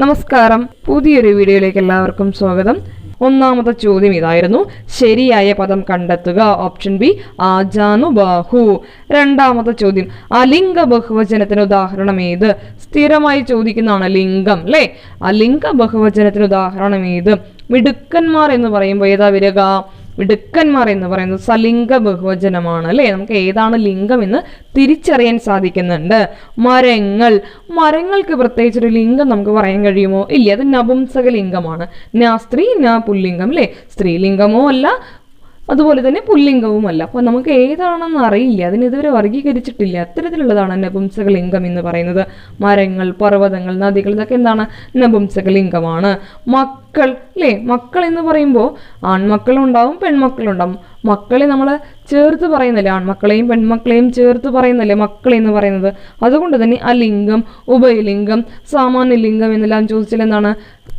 നമസ്കാരം. പുതിയൊരു വീഡിയോയിലേക്ക് എല്ലാവർക്കും സ്വാഗതം. ഒന്നാമത്തെ ചോദ്യം ഇതായിരുന്നു. ശരിയായ പദം കണ്ടെത്തുക. ഓപ്ഷൻ ബി ആജാനു ബാഹു. രണ്ടാമത്തെ ചോദ്യം അലിംഗ ബഹുവചനത്തിന് ഉദാഹരണം ഏത്? സ്ഥിരമായി ചോദിക്കുന്നതാണ് ലിംഗം അല്ലേ അലിംഗ ബഹുവചനത്തിന് ഉദാഹരണം ഏത്? മിടുക്കന്മാർ എന്ന് പറയുമ്പോൾ ഏതാ വരിക? മിടുക്കന്മാർ എന്ന് പറയുന്നത് സലിംഗ ബഹുവചനമാണ് അല്ലേ? നമുക്ക് ഏതാണ് ലിംഗം എന്ന് തിരിച്ചറിയാൻ സാധിക്കുന്നുണ്ട്. മരങ്ങൾ. മരങ്ങൾക്ക് പ്രത്യേകിച്ചൊരു ലിംഗം നമുക്ക് പറയാൻ കഴിയുമോ? ഇല്ല അത് നപുംസക ലിംഗമാണ് ന സ്ത്രീ ന പുല്ലിംഗം അല്ലേ? സ്ത്രീലിംഗമോ അല്ല അതുപോലെ തന്നെ പുല്ലിംഗവുമല്ല. അപ്പോൾ നമുക്ക് ഏതാണെന്ന് അറിയില്ല. അതിന് ഇതുവരെ വർഗീകരിച്ചിട്ടില്ല. അത്തരത്തിലുള്ളതാണ് നപുംസക ലിംഗം എന്ന് പറയുന്നത്. മരങ്ങൾ പർവതങ്ങൾ നദികൾ ഇതൊക്കെ എന്താണ്? നപുംസക ലിംഗമാണ് മക്കൾ അല്ലേ മക്കൾ എന്ന് പറയുമ്പോൾ ആൺമക്കളുണ്ടാവും പെൺമക്കളുണ്ടാവും. മക്കളെ നമ്മൾ ചേർത്ത് പറയുന്നില്ലേ? ആൺമക്കളെയും പെൺമക്കളെയും ചേർത്ത് പറയുന്നില്ലേ മക്കളെ എന്ന് പറയുന്നത്? അതുകൊണ്ട് തന്നെ ആ ലിംഗം ഉഭയലിംഗം സാമാന്യ ലിംഗം എന്നെല്ലാം ചോദിച്ചാൽ എന്താണ്?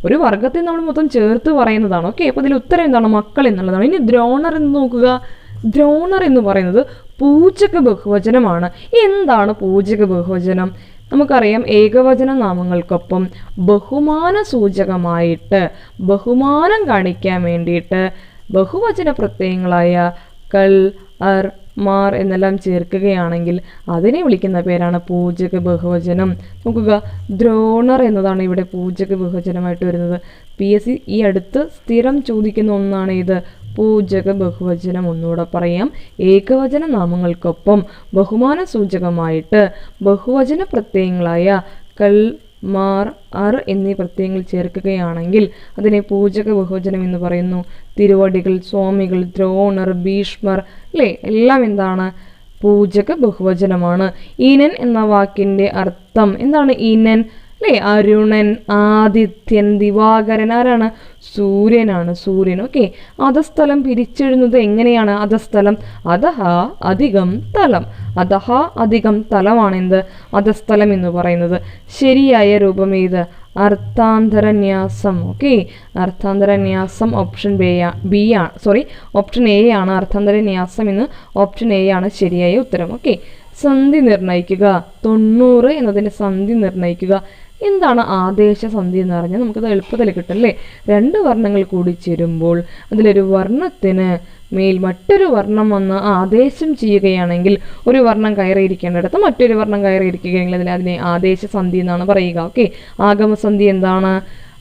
ഒരു വർഗത്തെ നമ്മൾ മൊത്തം ചേർത്ത് പറയുന്നതാണ്. ഓക്കെ അപ്പോൾ ഇതിൽ ഉത്തരം എന്താണ്? മക്കൾ എന്നുള്ളതാണ്. ഇനി ദ്രോണർ എന്ന് നോക്കുക. ദ്രോണർ എന്ന് പറയുന്നത് പൂജക ബഹുവചനമാണ്. എന്താണ് പൂജക ബഹുവചനം? നമുക്കറിയാം ഏകവചന നാമങ്ങൾക്കൊപ്പം ബഹുമാന സൂചകമായിട്ട് ബഹുമാനം കാണിക്കാൻ വേണ്ടിയിട്ട് ബഹുവചന പ്രത്യയങ്ങളായ കൾ അർ മാർ എന്നെല്ലാം ചേർക്കുകയാണെങ്കിൽ അതിനെ വിളിക്കുന്ന പേരാണ് പൂജക ബഹുവചനം. നോക്കുക ദ്രോണർ എന്നതാണ് ഇവിടെ പൂജക ബഹുവചനമായിട്ട് വരുന്നത്. പി എസ് സി ഈ അടുത്ത് സ്ഥിരം ചോദിക്കുന്ന ഒന്നാണ് ഇത്. പൂജക ബഹുവചനം. ഒന്നുകൂടെ പറയാം. ഏകവചന നാമങ്ങൾക്കൊപ്പം ബഹുമാന സൂചകമായിട്ട് ബഹുവചന പ്രത്യയങ്ങളായ കൾ മാർ അർ എന്നീ പ്രത്യയങ്ങൾ ചേർക്കുകയാണെങ്കിൽ അതിനെ പൂജക ബഹുവചനം എന്ന് പറയുന്നു. തിരുവടികൾ സ്വാമികൾ ദ്രോണർ ഭീഷ്മർ അല്ലേ എല്ലാം എന്താണ്? പൂജക ബഹുവചനമാണ്. ഈനൻ എന്ന വാക്കിന്റെ അർത്ഥം എന്താണ് ഈനൻ? അല്ലേ? അരുണൻ ആദിത്യൻ ദിവാകരൻ ആരാണ്? സൂര്യനാണ് സൂര്യൻ. ഓക്കെ. അധസ്ഥലം പിരിച്ചെഴുന്നത് എങ്ങനെയാണ്? അധസ്ഥലം അധഹ അധികം തലം. അധഹ അധികം തലമാണ് എന്ത്? അധസ്ഥലം എന്ന് പറയുന്നത്. ശരിയായ രൂപം ഏത്? അർത്ഥാന്തരന്യാസം. ഓക്കെ. അർത്ഥാന്തരന്യാസം ഓപ്ഷൻ ബി ബി ആണ് സോറി ഓപ്ഷൻ എ ആണ് അർത്ഥാന്തരന്യാസം എന്ന് ഓപ്ഷൻ എ ആണ് ശരിയായ ഉത്തരം. ഓക്കെ. സന്ധി നിർണയിക്കുക. തൊണ്ണൂറ് എന്നതിന്റെ സന്ധി നിർണയിക്കുക. എന്താണ് ആദേശ സന്ധി എന്ന് പറഞ്ഞാൽ നമുക്കത് എളുപ്പത്തിൽ കിട്ടും അല്ലേ? രണ്ട് വർണങ്ങൾ കൂടി ചേരുമ്പോൾ അതിലൊരു വർണത്തിന് മേൽ മറ്റൊരു വർണം വന്ന് ആദേശം ചെയ്യുകയാണെങ്കിൽ ഒരു വർണം കയറിയിരിക്കേണ്ടിടത്ത് മറ്റൊരു വർണം കയറിയിരിക്കുകയാണെങ്കിൽ അതിൽ അതിനെ ആദേശ സന്ധി എന്നാണ് പറയുക. ഓക്കെ ആഗമസന്ധി എന്താണ്?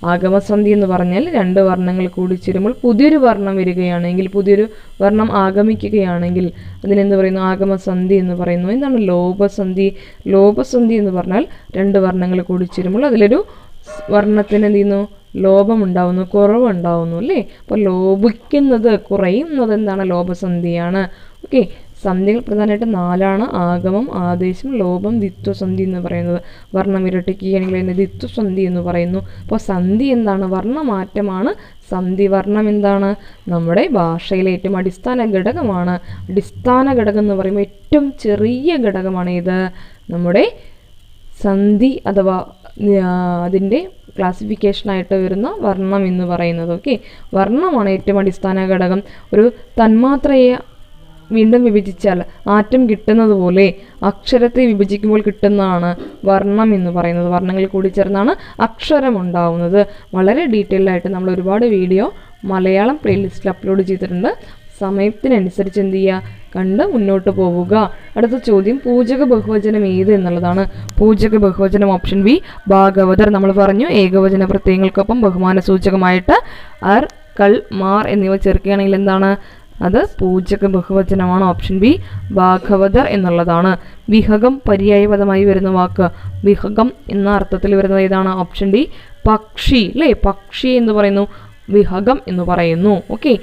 ആഗമസന്ധി എന്ന് പറഞ്ഞാൽ രണ്ട് വർണങ്ങൾ കൂടി ചേരുമ്പോൾ പുതിയൊരു വർണം വരികയാണെങ്കിൽ പുതിയൊരു വർണം ആഗമിക്കുകയാണെങ്കിൽ അതിനെന്ത് പറയുന്നു? ആഗമസന്ധി എന്ന് പറയുന്നു. എന്താണ് ലോപസന്ധി? ലോപസന്ധി എന്ന് പറഞ്ഞാൽ രണ്ട് വർണങ്ങൾ കൂടി ചേരുമ്പോൾ അതിലൊരു വർണത്തിന് എന്ത് ചെയ്യുന്നു? ലോപമുണ്ടാവുന്നു കുറവുണ്ടാവുന്നു അല്ലേ? അപ്പോൾ ലോപിക്കുന്നത് കുറയുന്നത് എന്താണ്? ലോപസന്ധിയാണ്. ഓക്കെ. സന്ധികൾ പ്രധാനമായിട്ട് നാലാണ് ആഗമം ആദേശം ലോപം ദിത്വസന്ധി എന്ന് പറയുന്നത്. വർണം ഇരട്ടിക്കുകയാണെങ്കിൽ അതിനെ ദിത്വസന്ധി എന്ന് പറയുന്നു. അപ്പോൾ സന്ധി എന്താണ്? വർണമാറ്റമാണ്. സന്ധി വർണം എന്താണ്? നമ്മുടെ ഭാഷയിലെ ഏറ്റവും അടിസ്ഥാന ഘടകമാണ്. അടിസ്ഥാന ഘടകം എന്ന് പറയുമ്പോൾ ഏറ്റവും ചെറിയ ഘടകമാണ് ഇത് നമ്മുടെ സന്ധി അഥവാ അതിന്റെ ക്ലാസിഫിക്കേഷനായിട്ട് വരുന്ന വർണം എന്ന് പറയുന്നത്. ഓക്കെ? വർണമാണ് ഏറ്റവും അടിസ്ഥാന ഘടകം. ഒരു തന്മാത്രയെ വീണ്ടും വിഭജിച്ചാൽ ആറ്റം കിട്ടുന്നതുപോലെ അക്ഷരത്തെ വിഭജിക്കുമ്പോൾ കിട്ടുന്നതാണ് വർണം എന്ന് പറയുന്നത്. വർണങ്ങൾ കൂടി ചേർന്നാണ് അക്ഷരം ഉണ്ടാവുന്നത്. വളരെ ഡീറ്റെയിൽഡ് ആയിട്ട് നമ്മൾ ഒരുപാട് വീഡിയോ മലയാളം പ്ലേലിസ്റ്റിൽ അപ്ലോഡ് ചെയ്തിട്ടുണ്ട്. സമയത്തിനനുസരിച്ച് എന്ത് ചെയ്യുക? കണ്ട് മുന്നോട്ട് പോവുക. അടുത്ത ചോദ്യം പൂജക ബഹുവചനം ഏത് എന്നുള്ളതാണ്. പൂജക ബഹുവചനം ഓപ്ഷൻ ബി ഭാഗവതർ നമ്മൾ പറഞ്ഞു. ഏകവചന പ്രത്യയങ്ങൾക്കൊപ്പം ബഹുമാന സൂചകമായിട്ട് അർ കൾ മാർ എന്നിവ ചേർക്കുകയാണെങ്കിൽ എന്താണ്? അത് പൂജക ബഹുവചനമാണ് ഓപ്ഷൻ ബി ഭാഗവതർ എന്നുള്ളതാണ്. വിഹകം പര്യായപദമായി വരുന്ന വാക്ക്. വിഹകം എന്ന അർത്ഥത്തിൽ വരുന്നത് ഏതാണ്? ഓപ്ഷൻ ഡി പക്ഷി അല്ലേ പക്ഷി എന്ന് പറയുന്നു. വിഹകം എന്ന് പറയുന്നു. ഓക്കെ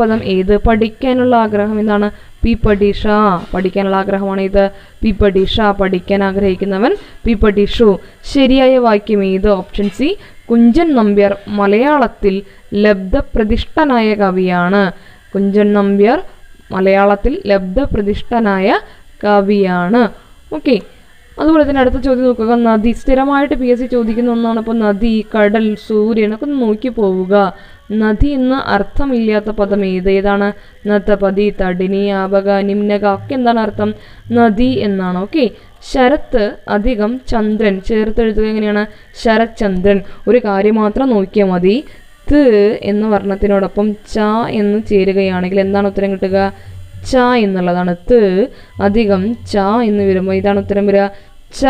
പദം ഏത്? പഠിക്കാനുള്ള ആഗ്രഹം എന്താണ്? പി പഠിഷ. പഠിക്കാനുള്ള ആഗ്രഹമാണ് ഇത് പി പഠിഷ. പഠിക്കാൻ ആഗ്രഹിക്കുന്നവൻ പി പഠിഷു. ശരിയായ വാക്യം ഏത്? ഓപ്ഷൻ സി കുഞ്ചൻ നമ്പ്യാർ മലയാളത്തിൽ ലബ്ധപ്രതിഷ്ഠനായ കവിയാണ്. കുഞ്ചൻ നമ്പ്യാർ മലയാളത്തിൽ ലബ്ധപ്രതിഷ്ഠനായ കവിയാണ്. ഓക്കെ അതുപോലെ തന്നെ അടുത്ത ചോദ്യം നോക്കുക. നദി. സ്ഥിരമായിട്ട് പി എസ് സി ചോദിക്കുന്ന ഒന്നാണ്. അപ്പോൾ നദി കടൽ സൂര്യൻ ഒക്കെ നോക്കി പോവുക. നദി എന്ന അർത്ഥമില്ലാത്ത പദം ഏത്? ഏതാണ്? നത്തപതി തടിനി ആപക നിമ്നക ഒക്കെ എന്താണ് അർത്ഥം? നദി എന്നാണ്. ഓക്കെ ശരത്ത് അധികം ചന്ദ്രൻ. ചേർത്തെഴുതുക എങ്ങനെയാണ്? ശരത് ചന്ദ്രൻ ഒരു കാര്യം മാത്രം നോക്കിയാൽ മതി. ത് എന്ന വർണത്തിനോടൊപ്പം ച എന്ന് ചേരുകയാണെങ്കിൽ എന്താണ് ഉത്തരം കിട്ടുക? ച എന്നുള്ളതാണ്. ത് അധികം ച എന്ന് വരുമ്പോൾ ഇതാണ് ഉത്തരം വരിക. ച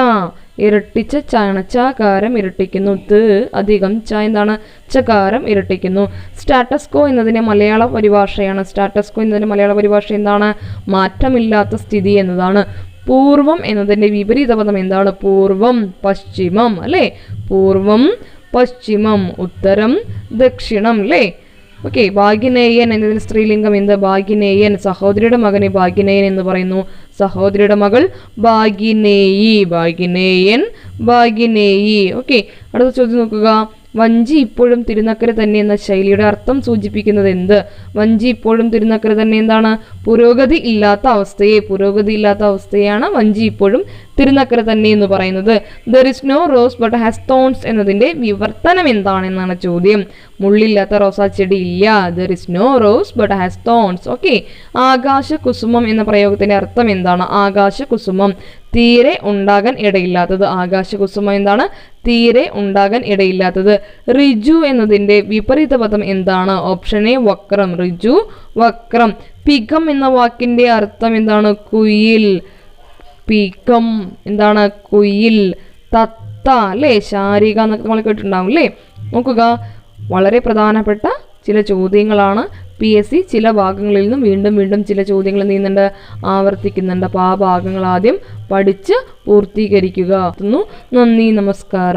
ഇരട്ടിച്ച ചാണ ചകാരം ഇരട്ടിക്കുന്നു. ത് അധികം ച എന്താണ്? ചകാരം ഇരട്ടിക്കുന്നു. സ്റ്റാറ്റസ്കോ എന്നതിന് മലയാള പരിഭാഷയാണ്. സ്റ്റാറ്റസ്കോ എന്നതിന് മലയാള പരിഭാഷ എന്താണ്? മാറ്റമില്ലാത്ത സ്ഥിതി എന്നതാണ്. പൂർവം എന്നതിന്റെ വിപരീത പദം എന്താണ്? പൂർവം പശ്ചിമം അല്ലേ? പൂർവം പശ്ചിമം ഉത്തരം ദക്ഷിണം അല്ലേ ഓക്കെ ഭാഗ്യനേയൻ എന്നതിന് സ്ത്രീലിംഗം എന്ത്? ഭാഗ്യനേയൻ സഹോദരിയുടെ മകനെ ഭാഗ്യനേയൻ എന്ന് പറയുന്നു. സഹോദരിയുടെ മകൾ ഭാഗ്യനേയി ഭാഗ്യനേയൻ ഭാഗ്യനേയി. ഓക്കെ അടുത്ത ചോദ്യം നോക്കുക. വഞ്ചി ഇപ്പോഴും തിരുനക്കര തന്നെ എന്ന ശൈലിയുടെ അർത്ഥം സൂചിപ്പിക്കുന്നത് എന്ത്? വഞ്ചി ഇപ്പോഴും തിരുനക്കര തന്നെ എന്താണ്? പുരോഗതി ഇല്ലാത്ത അവസ്ഥയെ പുരോഗതി ഇല്ലാത്ത അവസ്ഥയാണ് വഞ്ചി ഇപ്പോഴും തിരുനക്കര തന്നെ എന്ന് പറയുന്നത്. There is no rose but has thorns എന്നതിന്റെ വിവർത്തനം എന്താണെന്നാണ് ചോദ്യം. മുള്ളില്ലാത്ത റോസാ ചെടി ഇല്ല. There is no rose but has thorns okay ആകാശ കുസുമം എന്ന പ്രയോഗത്തിന്റെ അർത്ഥം എന്താണ്? ആകാശ കുസുമം. തീരെ ഉണ്ടാകാൻ ഇടയില്ലാത്തത് ആകാശ കുസുമം എന്താണ്? തീരെ ഉണ്ടാകാൻ ഇടയില്ലാത്തത്. റിജു എന്നതിന്റെ വിപരീത പദം എന്താണ്? ഓപ്ഷൻ എ വക്രം. റിജു വക്രം. പികം എന്ന വാക്കിന്റെ അർത്ഥം എന്താണ്? കുയിൽ. പികം എന്താണ്? കുയിൽ. തത്ത അല്ലേ? ശാരിക എന്നൊക്കെ നമ്മൾ കേട്ടിട്ടുണ്ടാവും അല്ലേ? നോക്കുക. വളരെ പ്രധാനപ്പെട്ട ചില ചോദ്യങ്ങളാണ്. പി എസ് സി ചില ഭാഗങ്ങളിൽ നിന്നും വീണ്ടും വീണ്ടും ചില ചോദ്യങ്ങൾ നീന്തണ്ട് ആവർത്തിക്കുന്നുണ്ട്. അപ്പോൾ ആ ഭാഗങ്ങൾ ആദ്യം പഠിച്ച് പൂർത്തീകരിക്കുക. നന്ദി. നമസ്കാരം.